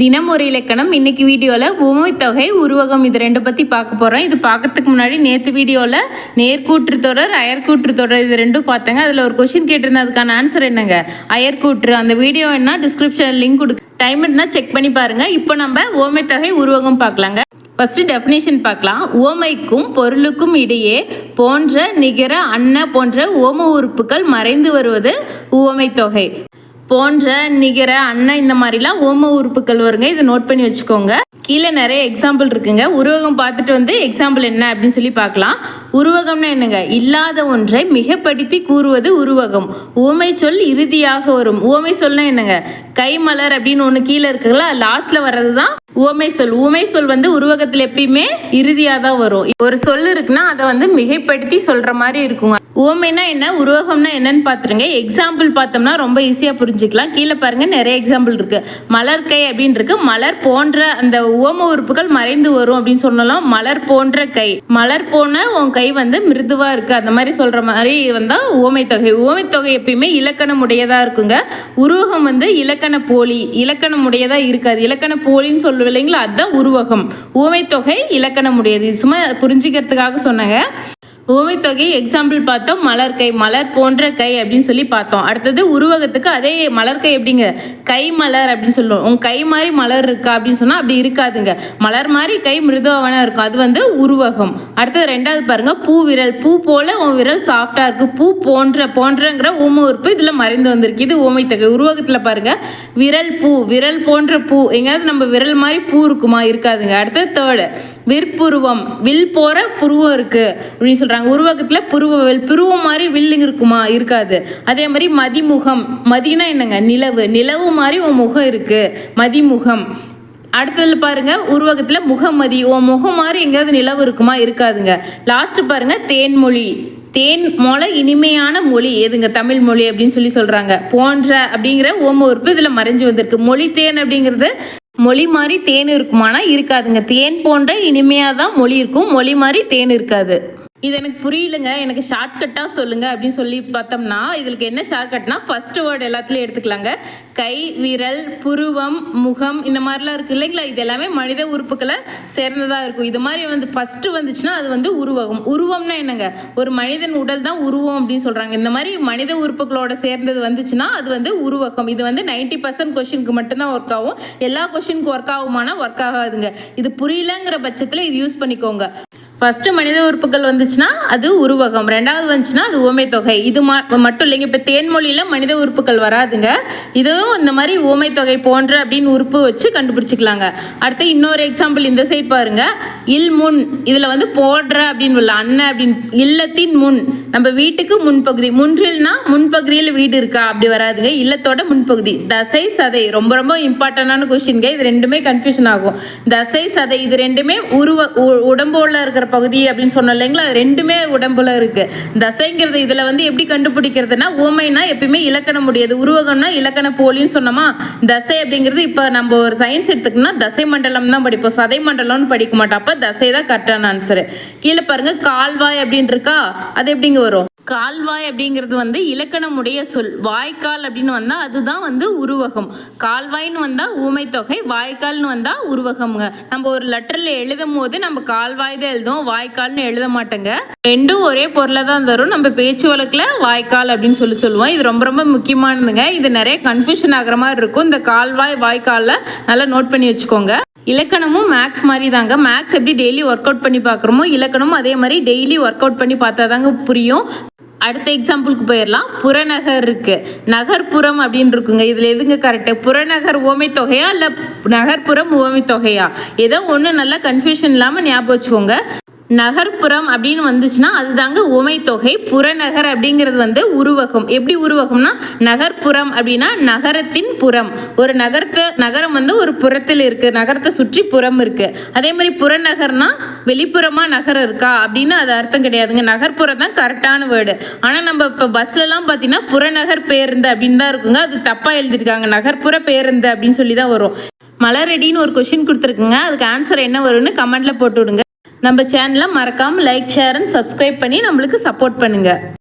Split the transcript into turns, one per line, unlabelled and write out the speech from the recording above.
தினம் ஒரு இலக்கணம். இன்னைக்கு வீடியோவில் உமைத்தொகை உருவகம் இது ரெண்டு பற்றி பார்க்க போகிறோம் இது பார்க்கறதுக்கு முன்னாடி நேற்று வீடியோவில் நேர்கூற்று தொடர் அயர்கூற்று தொடர் இது ரெண்டும் பார்த்தேங்க. அதில் ஒரு கொஷின் கேட்டிருந்தேன். அதுக்கான ஆன்சர் என்னங்க? அயற்கூற்று அந்த வீடியோ என்ன டிஸ்கிரிப்ஷன் லிங்க் கொடுக்கு டைம் இருந்தால் செக் பண்ணி பாருங்கள் இப்போ நம்ம ஓமைத்தொகை உருவகம் பார்க்கலாங்க. ஃபஸ்ட்டு டெஃபினேஷன் பார்க்கலாம். ஓமைக்கும் பொருளுக்கும் இடையே போன்ற நிகர அன்ன போன்ற ஓம உறுப்புகள் மறைந்து வருவது உவமை தொகை. போன்ற நிகர அண்ணன் இந்த மாதிரிலாம் ஓம உறுப்புகள் வருங்க. இதை நோட் பண்ணி வச்சுக்கோங்க. கீழே நிறைய எக்ஸாம்பிள் இருக்குங்க. உருவகம் பார்த்துட்டு வந்து எக்ஸாம்பிள் என்ன அப்படின்னு சொல்லி பார்க்கலாம். உருவகம்னா என்னங்க? இல்லாத ஒன்றை மிகப்படுத்தி கூறுவது உருவகம். உவமை சொல் இறுதியாக வரும். உவமை சொல்னா என்னங்க? கைமலர் அப்படின்னு ஒன்று கீழே இருக்குங்களா? லாஸ்ட்ல வர்றது தான் உவமை சொல். உவமை சொல் வந்து உருவகத்தில் எப்பயுமே இறுதியாக தான் வரும். ஒரு சொல் இருக்குன்னா அதை வந்து மிகைப்படுத்தி சொல்கிற மாதிரி இருக்குங்க. உவமைனா என்ன? உருவகம்னா என்னன்னு பார்த்துருங்க எக்ஸாம்பிள் பார்த்தோம்னா ரொம்ப ஈஸியாக புரிஞ்சுக்கலாம். கீழே பாருங்கள் நிறைய எக்ஸாம்பிள் இருக்குது மலர் கை அப்படின்னு இருக்கு. மலர் போன்ற அந்த உவம உறுப்புகள் மறைந்து வரும் அப்படின்னு சொல்லலாம். மலர் போன்ற கை. மலர் போன உன் கை வந்து மிருதுவாக இருக்குது அந்த மாதிரி சொல்கிற மாதிரி வந்தால் ஓமைத்தொகை ஓமைத்தொகை எப்பயுமே இலக்கணம் உடையதாக இருக்குங்க. உருவகம் வந்து இலக்கண போலி இலக்கணம் உடையதாக இருக்காது. இலக்கண போலின்னு சொல்லுவோம் இல்லைங்களா அதுதான் உருவகம். ஓமைத்தொகை இலக்கணம் உடையது. சும்மா புரிஞ்சுக்கிறதுக்காக சொன்னாங்க. உவமைத்தொகை எக்ஸாம்பிள் பார்த்தோம். மலர் கை மலர் போன்ற கை அப்படின்னு சொல்லி பார்த்தோம். அடுத்தது உருவகத்துக்கு அதே மலர் கை எப்படிங்க? கை மலர் அப்படின்னு சொல்லுவோம். உன் கை மாதிரி மலர் இருக்கா அப்படின்னு சொன்னால் அப்படி இருக்காதுங்க. மலர் மாதிரி கை மிருதுவான இருக்கும். அது வந்து உருவகம். அடுத்தது ரெண்டாவது பாருங்கள் பூ விரல். பூ போல் உன் விரல் சாஃப்டாக இருக்குது பூ போன்ற போன்றங்கிற ஊம உறுப்பு இதில் மறைந்து வந்திருக்கு. இது ஊமை உருவகத்தில் பாருங்கள் விரல் பூ. விரல் போன்ற பூ. எங்கேயாவது நம்ம விரல் மாதிரி பூ இருக்குமா? இருக்காதுங்க. அடுத்தது தேர்டு விற்புருவம். வில் போற புருவம் இருக்கு அப்படின்னு சொல்றாங்க. உருவகத்தில் புருவ வில் புருவம் மாதிரி வில்லுங்க இருக்குமா இருக்காது. அதே மாதிரி மதிமுகம். மதினா என்னங்க? நிலவு. நிலவு மாதிரி உன் முகம் இருக்கு. மதிமுகம். அடுத்ததுல பாருங்க உருவகத்தில் முகமதி. உன் முகம் மாதிரி எங்கேயாவது நிலவு இருக்குமா இருக்காதுங்க. லாஸ்ட் பாருங்க தேன்மொழி. தேன் மொழ இனிமையான மொழி. எதுங்க? தமிழ் மொழி அப்படின்னு சொல்லி சொல்றாங்க. போன்ற அப்படிங்கிற ஓம உறுப்பு இதில் மறைஞ்சு வந்திருக்கு. மொழி தேன் அப்படிங்கிறது மொழி மாதிரி தேன் இருக்குமானா இருக்காதுங்க. தேன் போன்ற இனிமையாக தான் மொழி இருக்கும். மொழி மாதிரி தேன் இருக்காது. இது எனக்கு புரியலங்க. எனக்கு ஷார்ட்கட்டாக சொல்லுங்கள் அப்படின்னு சொல்லி பார்த்தோம்னா இதுக்கு என்ன ஷார்ட்கட்னா ஃபர்ஸ்ட் வேர்டு எல்லாத்துலேயும் எடுத்துக்கலாங்க. கை விரல் புருவம் முகம் இந்த மாதிரிலாம் இருக்குது இல்லைங்களா? இது எல்லாமே மனித உறுப்புகளை சேர்ந்ததாக இருக்கும். இது மாதிரி வந்து ஃபஸ்ட்டு வந்துச்சுன்னா அது வந்து உருவகம். உருவம்னா என்னங்க? ஒரு மனிதன் உடல் தான் உருவம் அப்படின்னு சொல்கிறாங்க இந்த மாதிரி மனித உறுப்புகளோட சேர்ந்தது வந்துச்சுன்னா அது வந்து உருவகம். இது வந்து நைன்டி பர்சன்ட் கொஷினுக்கு மட்டும்தான் ஒர்க் ஆகும். எல்லா கொஷினுக்கு ஒர்க் ஆகுமானா ஒர்க் ஆகாதுங்க. இது புரியலங்கிற பட்சத்தில் இது யூஸ் பண்ணிக்கோங்க. ஃபஸ்ட்டு மனித உறுப்புகள் வந்துச்சுன்னா அது உருவகம். ரெண்டாவது வந்துச்சுன்னா அது உவமை தொகை இது மா- மட்டும் இல்லைங்க இப்போ தேன்மொழியில் மனித உறுப்புகள் வராதுங்க. இதுவும் இந்த மாதிரி உவமை தொகை போன்ற அப்படின்னு உறுப்பு வச்சு கண்டுபிடிச்சிக்கலாங்க. அடுத்து இன்னொரு எக்ஸாம்பிள் இந்த சைட் பாருங்க. இல் முன் இதில் வந்து போடுற அப்படின்னு உள்ள அண்ணன் அப்படின்னு இல்லத்தின் முன். நம்ம வீட்டுக்கு முன்பகுதி. முன்றில்னா முன்பகுதியில் வீடு இருக்கா? அப்படி வராதுங்க. இல்லத்தோட முன்பகுதி. தசை சதை. ரொம்ப ரொம்ப இம்பார்ட்டண்டான கொஸ்டின்ங்க இது ரெண்டுமே கன்ஃபியூஷன் ஆகும். தசை சதை. இது ரெண்டுமே உருவ உ- உடம்போல இருக்கிற பகுதி அப்படின்னு சொன்னோம் இல்லைங்களா? ரெண்டுமே உடம்புல இருக்கு. தசைங்கிறது இதுல வந்து எப்படி கண்டுபிடிக்கிறதுனா ஓமைனா எப்பயுமே இலக்கணம் முடியாது. உருவகம்னா இலக்கண போலின்னு சொன்னோமா? தசை அப்படிங்கிறது இப்போ நம்ம ஒரு சயின்ஸ் எடுத்துக்கணும்னா தசை மண்டலம் தான் படிப்போம். சதை மண்டலம்னு படிக்க மாட்டோம். அப்போ தசை தான் கரெக்டான ஆன்சரு கீழே பாருங்க கால்வாய் அப்படின்னு இருக்கா? அது எப்படிங்க வரும்? கால்வாய் அப்படிங்கிறது வந்து இலக்கணமுடைய சொல். வாய்க்கால் அப்படின்னு வந்தால் அதுதான் வந்து உருவகம். கால்வாய்ன்னு வந்தால் ஊமைத்தொகை வாய்க்கால்னு வந்தால் உருவகம்ங்க. நம்ம ஒரு லெட்டரில் எழுதும் போது நம்ம கால்வாய் தான் எழுதுவோம் வாய்க்கால்னு எழுத மாட்டோங்க. ரெண்டும் ஒரே பொருளை தான் தரும். நம்ம பேச்சு வழக்கில் வாய்க்கால் அப்படின்னு சொல்லி சொல்லுவோம். இது ரொம்ப ரொம்ப முக்கியமானதுங்க. இது நிறைய கன்ஃபியூஷன் ஆகிற மாதிரி இருக்கும். இந்த கால்வாய் வாய்க்காலில் நல்லா நோட் பண்ணி வச்சுக்கோங்க. இலக்கணமும் மேக்ஸ் மாதிரி தாங்க மேக்ஸ் எப்படி டெய்லி ஒர்க் அவுட் பண்ணி பார்க்குறோமோ இலக்கணமும் அதே மாதிரி டெய்லி ஒர்க் அவுட் பண்ணி பார்த்தா தாங்க புரியும். அடுத்த எக்ஸாம்பிளுக்கு போயிடலாம் புறநகர் இருக்கு. நகர்ப்புறம் அப்படின்னு இருக்குங்க. இதில் எதுங்க கரெக்டு புறநகர் ஓமை தொகையா இல்லை நகர்ப்புறம் ஓமை தொகையா ஏதோ ஒன்று நல்லா கன்ஃபியூஷன் இல்லாமல் ஞாபகம் வச்சுக்கோங்க. நகர்ப்புறம் அப்படின்னு வந்துச்சுன்னா அதுதாங்க உமைத்தொகை புறநகர் அப்படிங்கிறது வந்து உருவகம். எப்படி உருவகம்னா நகர்ப்புறம் அப்படின்னா நகரத்தின் புறம். ஒரு நகரத்தை நகரம் வந்து ஒரு புறத்தில் இருக்குது நகரத்தை சுற்றி புறம் இருக்குது அதே மாதிரி புறநகர்னா வெளிப்புறமாக நகரம் இருக்கா அப்படின்னு அது அர்த்தம் கிடையாதுங்க. நகர்ப்புறம் தான் கரெக்டான வேர்டு ஆனால் நம்ம இப்போ பஸ்லலாம் பார்த்தீங்கன்னா புறநகர் பேருந்து அப்படின்னு தான் இருக்குங்க. அது தப்பாக எழுதியிருக்காங்க. நகர்ப்புற பேருந்து அப்படின்னு சொல்லி தான் வரும். மலரடின்னு ஒரு கொஷின் கொடுத்துருக்குங்க. அதுக்கு ஆன்சர் என்ன வரும்னு கமெண்ட்டில் போட்டு விடுங்க. நம்ம சேனலை மறக்காமல் லைக் ஷேர் அண்ட் சப்ஸ்கிரைப் பண்ணி நம்மளுக்கு சப்போர்ட் பண்ணுங்கள்